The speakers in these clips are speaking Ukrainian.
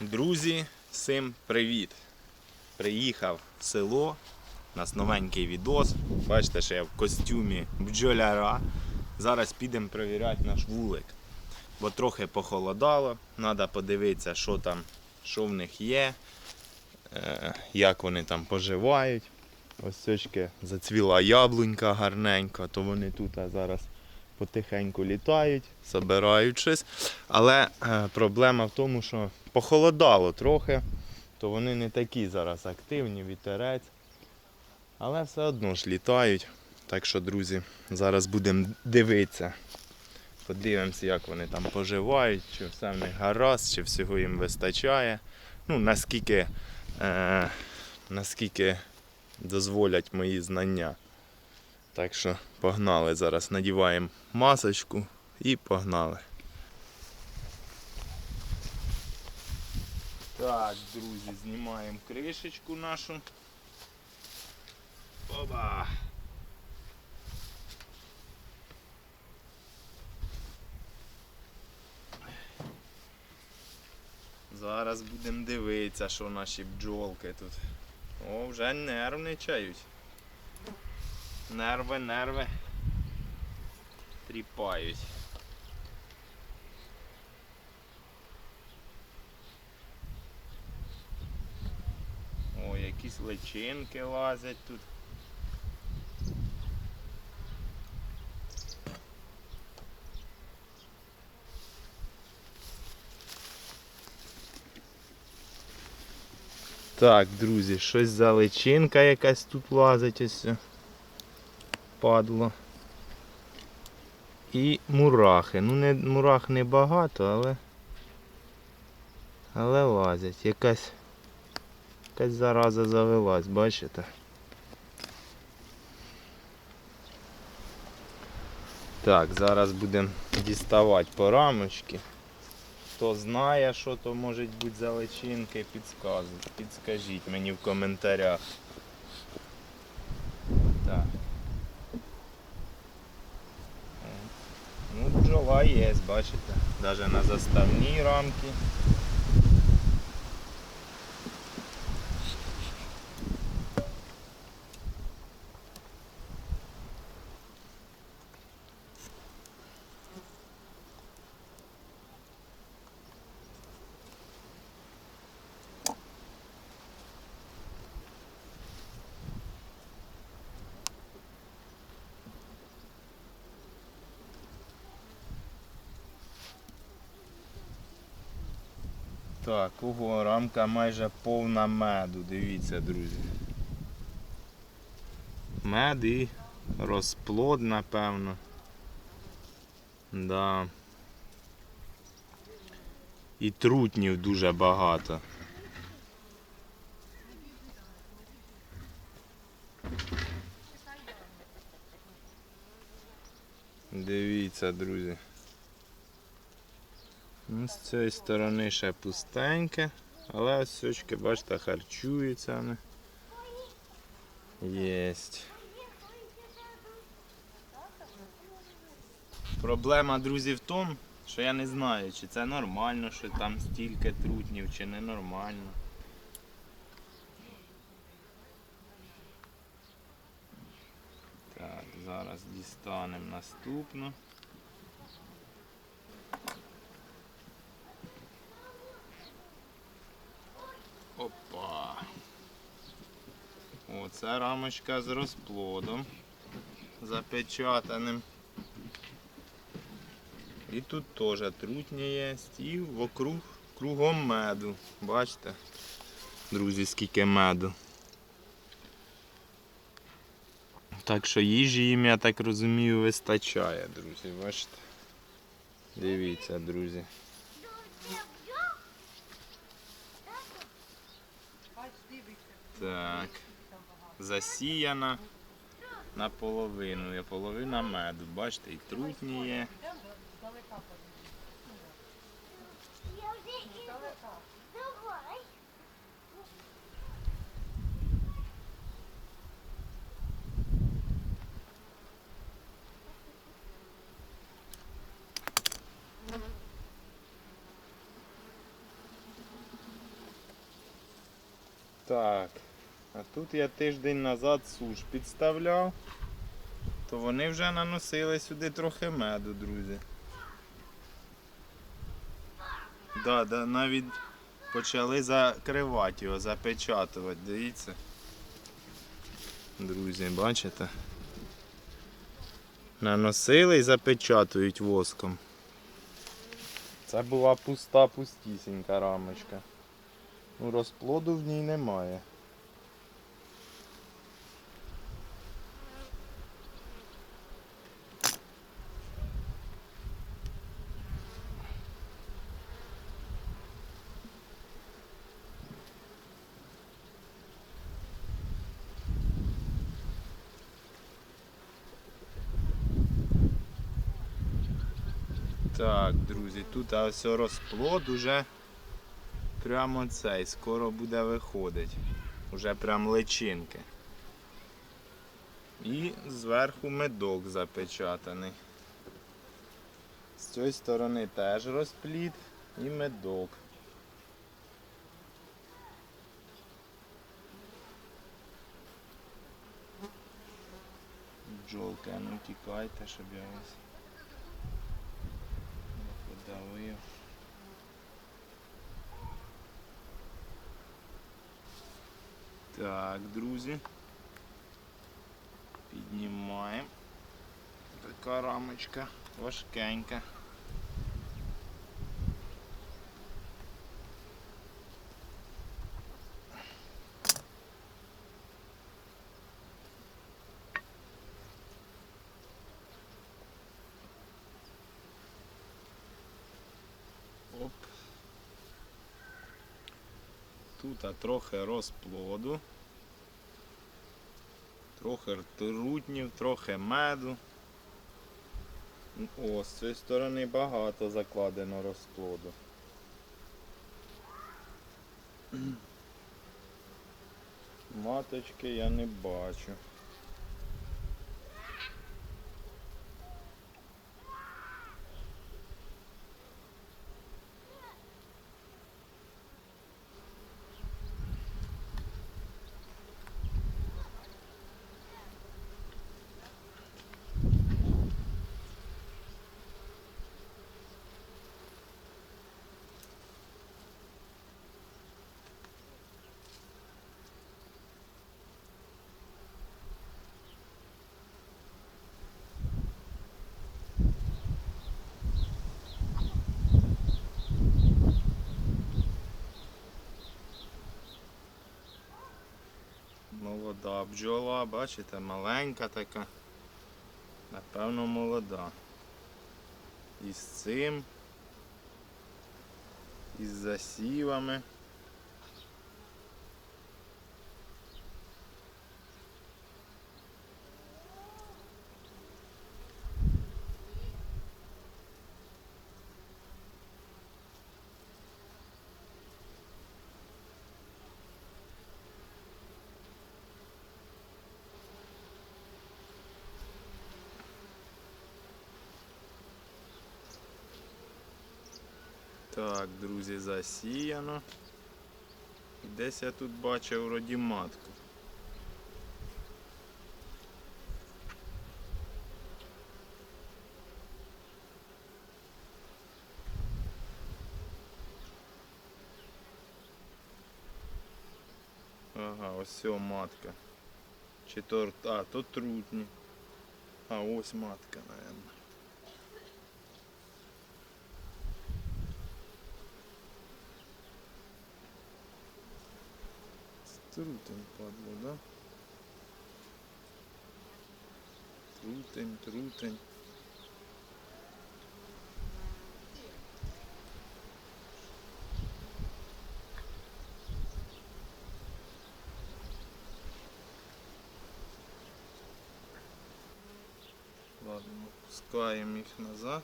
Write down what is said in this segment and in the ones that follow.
Друзі, всім привіт! Приїхав в село. У нас новенький відос. Бачите, що я в костюмі бджоляра. Зараз підемо перевіряти наш вулик. Бо трохи похолодало. Треба подивитися, що там, що в них є, е, як вони там поживають. Ось сьочки зацвіла яблунька гарненька, то вони тут зараз потихеньку літають, забирають щось. Але е, проблема в тому, що похолодало трохи, то вони не такі зараз активні, вітерець. Але все одно ж літають. Так що, друзі, зараз будемо дивитися. Подивимося, як вони там поживають, чи все в них гаразд, чи всього їм вистачає. Ну, наскільки, е, наскільки дозволять мої знання. Так що погнали зараз, надіваємо масочку і погнали. Так, друзі, знімаємо кришечку нашу. Оба! Зараз будемо дивитися, що наші бджолки тут. О, вже нервничають. Нерви, нерви. Тріпають. О, якісь личинки лазять тут. Так, друзі, щось за личинка якась тут лазить ось. Падло. І мурахи. Ну не мурах не багато, але. Але лазять. Якась. Якась зараза завелась, бачите? Так, зараз будемо діставати по рамочки. Хто знає, що то можуть бути за личинки. Підскажіть мені в коментарях. Так. Бджола є, бачите? Навіть на заставній рамці. Так, ого, рамка майже повна меду, дивіться, друзі. Мед і розплод, напевно. Да. І трутнів дуже багато. Дивіться, друзі. Ну, з цієї сторони ще пустеньке, але ось сочки, бачите, харчуються вони. Єсть. Проблема, друзі, в тому, що я не знаю, чи це нормально, що там стільки трутнів, чи не нормально. Так, зараз дістанемо наступну. Оце рамочка з розплодом запечатаним. І тут теж трутня є. І вокруг кругом меду. Бачите? Друзі, скільки меду. Так що їжі їм, я так розумію, вистачає, друзі, бачите? Дивіться, друзі. Так засіяна наполовину. Є половина меду. Бачите, і трутні є. Так. А тут я тиждень назад суш підставляв, то вони вже наносили сюди трохи меду, друзі. Да, да, навіть почали закривати його, запечатувати, дивіться. Друзі, бачите? Наносили і запечатують воском. Це була пуста пустісінька рамочка. Ну, розплоду в ній немає. Так, друзі, тут ось розплод уже прямо цей, скоро буде виходить. Уже прям личинки. І зверху медок запечатаний. З цієї сторони теж розплід і медок. Бджолки, а ну тікайте, щоб я вас не подавив. Так, друзі. Піднімаємо. Така рамочка важкенька. Тут трохи розплоду, трохи ртутнів, трохи меду. О, з цієї сторони багато закладено розплоду. Маточки я не бачу. Молода бджола, бачите, маленька така. Напевно, молода. І з цим. І з засівами. Так, друзі, засіяно. І Десь я тут бачив вроді матку. Ага, ось матка. Чи то, а, то трутні. А, ось матка, наверное. Трутень падло, да? Трутень, трутень. Ладно, пускаємо їх назад.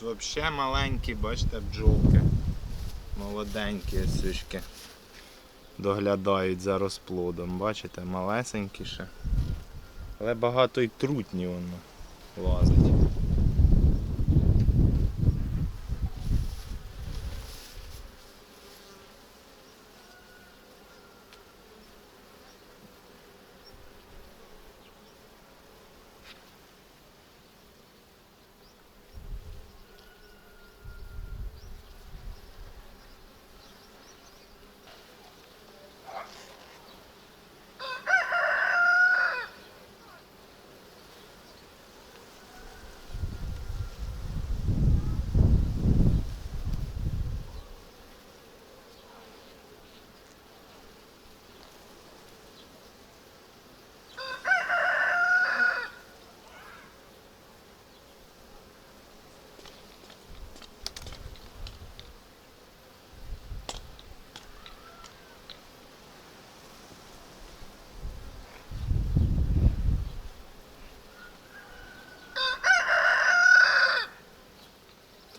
Тут взагалі маленькі, бачите, бджолки. Молоденькі сючки. Доглядають за розплодом, бачите, малесенькі ще. Але багато й трутні воно лазить.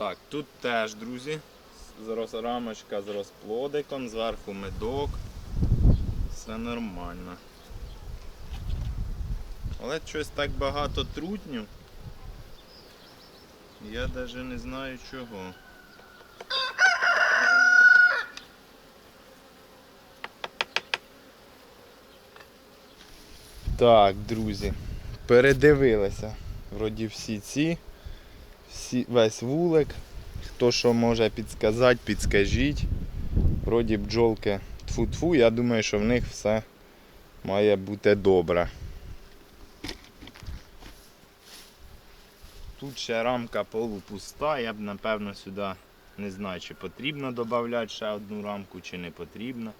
Так, тут теж, друзі, з роз- рамочка з розплодиком, зверху медок. Все нормально. Але щось так багато трутню. Я навіть не знаю чого. Так, друзі, передивилися. Вроді всі ці весь вулик. Хто що може підсказати, підскажіть. Вроді бджолки тфу-тфу, я думаю, що в них все має бути добре. Тут ще рамка полупуста, я б напевно сюди не знаю, чи потрібно додати ще одну рамку, чи не потрібно.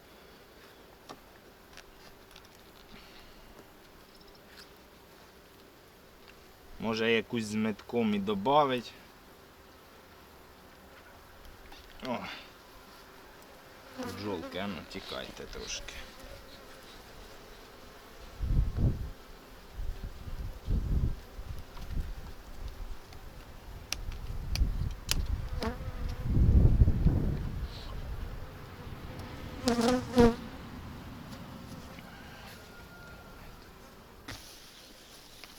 Може якусь з метком і додавить. О. Бджолки, а ну тікайте трошки.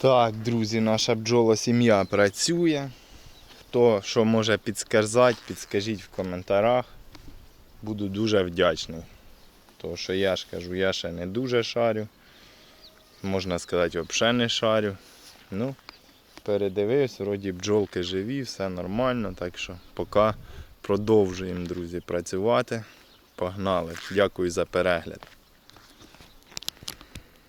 Так, друзі, наша бджола сім'я працює. Хто що може підсказати, підскажіть в коментарях. Буду дуже вдячний. Тому що я ж кажу, я ще не дуже шарю. Можна сказати, взагалі не шарю. Ну, передивився, вроді бджолки живі, все нормально. Так що поки продовжуємо, друзі, працювати. Погнали. Дякую за перегляд.